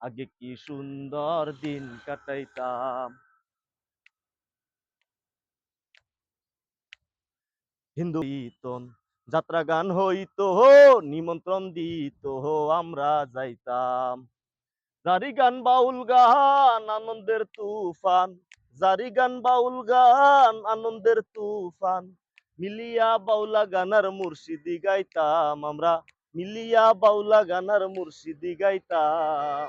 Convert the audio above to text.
আগে কি সুন্দর দিন কাটাইতাম। হিন্দু কীর্তন, যাত্রা গান হইতো নিমন্ত্রণ দিত আমরা যাইতাম। জারি গান বাউল গান, আনন্দের তুফান। জারি গান বাউল গান, আনন্দের তুফান। মিলিয়া বাউলা গানার মুর্শিদি গাইতাম আমরা, মিলিয়া বাউলা গানার মুর্শিদি গাইতাম।